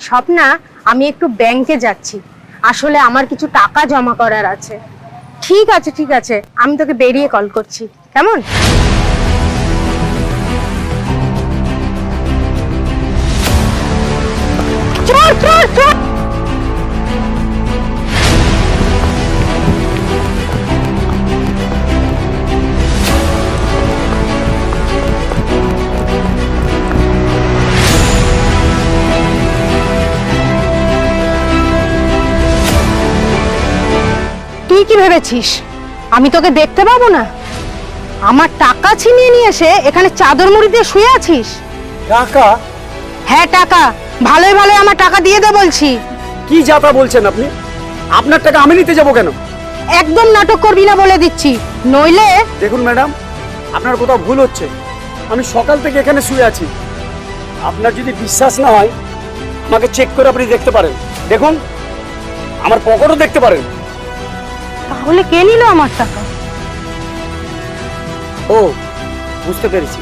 স্বপ্না, আমি একটু ব্যাংকে যাচ্ছি। আসলে আমার কিছু টাকা জমা করার আছে। ঠিক আছে ঠিক আছে, আমি তোকে বেরিয়ে কল করছি। কেমন? তুই কি ভেবেছিস? আমি তোকে দেখতে পাবো না? আমার টাকা ছিনিয়ে নিয়ে এসে এখানে চাদর মুড়ি দিয়ে শুয়ে আছিস? টাকা? হ্যাঁ টাকা। ভালোই ভালোই আমার টাকা দিয়ে দে বলছি। কি যাতা বলছেন আপনি? আপনার টাকা আমি নিতে যাব কেন? একদম নাটক করবি না বলে দিচ্ছি। নইলে দেখুন ম্যাডাম আপনার কোথাও ভুল হচ্ছে। আমি সকাল থেকে এখানে শুয়ে আছি। আপনার যদি বিশ্বাস না হয় আমাকে চেক করে আপনি দেখতে পারেন। দেখুন আমার পকেটও দেখতে পারেন। তাহলে কে নিল আমার টাকা? ও, বুঝতে পেরেছি।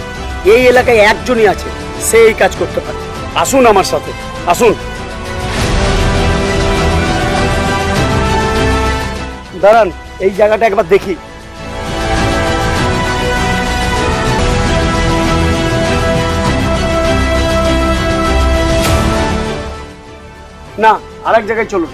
এই এলাকায় একজনই আছে সে এই কাজ করতে পারে। আসুন আমার সাথে, আসুন। দাঁড়ান, এই জায়গাটা একবার দেখি। না, আরেক জায়গায় চলুন।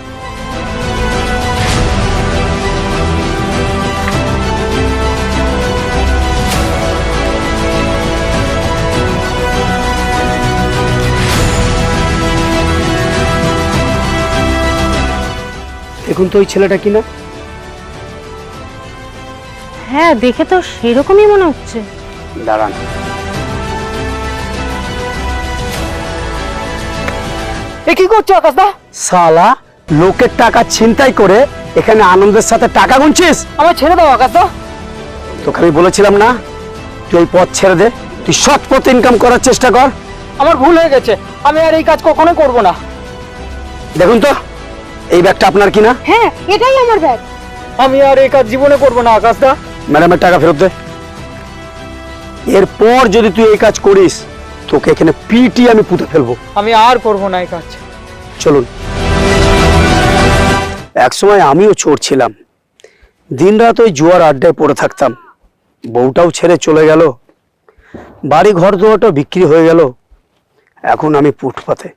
দেখুন তো ওই ছেলেটা কিনা। হ্যাঁ দেখে তো সেরকমই মনে হচ্ছে। দাঁড়ান। এ কি করছ আকাশদা? লোকের টাকা ছিনতাই করে এখানে আনন্দের সাথে টাকা গুনছিস? আমার ছেড়ে দাও আকাশদা। তোকে আমি বলেছিলাম না তুই এই পথ ছেড়ে দে। তুই সৎ পথ ইনকাম করার চেষ্টা কর। আমার ভুল হয়ে গেছে আমি আর এই কাজ কখনোই করব না। দেখুন তো। এই ব্যাগটা আপনার কিনা? হ্যাঁ এটাই আমার ব্যাগ। আমি আর এই কাজ জীবনে করব না আকাশদা। ম্যাডামের টাকা ফেরত দে। এরপর যদি তুই এই কাজ করিস তোকে এখানে পিটি আমি পুঁতে ফেলব। আমি আর করব না এই কাজ। চলুন। একসময় আমিও চোর ছিলাম। দিনরাত ওই জুয়ার আড্ডায় পড়ে থাকতাম। বউটাও ছেড়ে চলে গেল। বাড়ি ঘর দুয়ারটা বিক্রি হয়ে গেল। এখন আমি ফুটপাতে।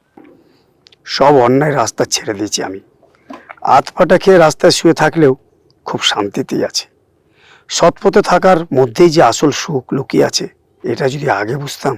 সব অন্যায় রাস্তা ছেড়ে দিয়েছি আমি। আত ফাটা খেয়ে রাস্তায় শুয়ে থাকলেও খুব শান্তিতেই আছে। সৎপথে থাকার মধ্যেই যে আসল সুখ লুকিয়ে আছে, এটা যদি আগে বুঝতাম।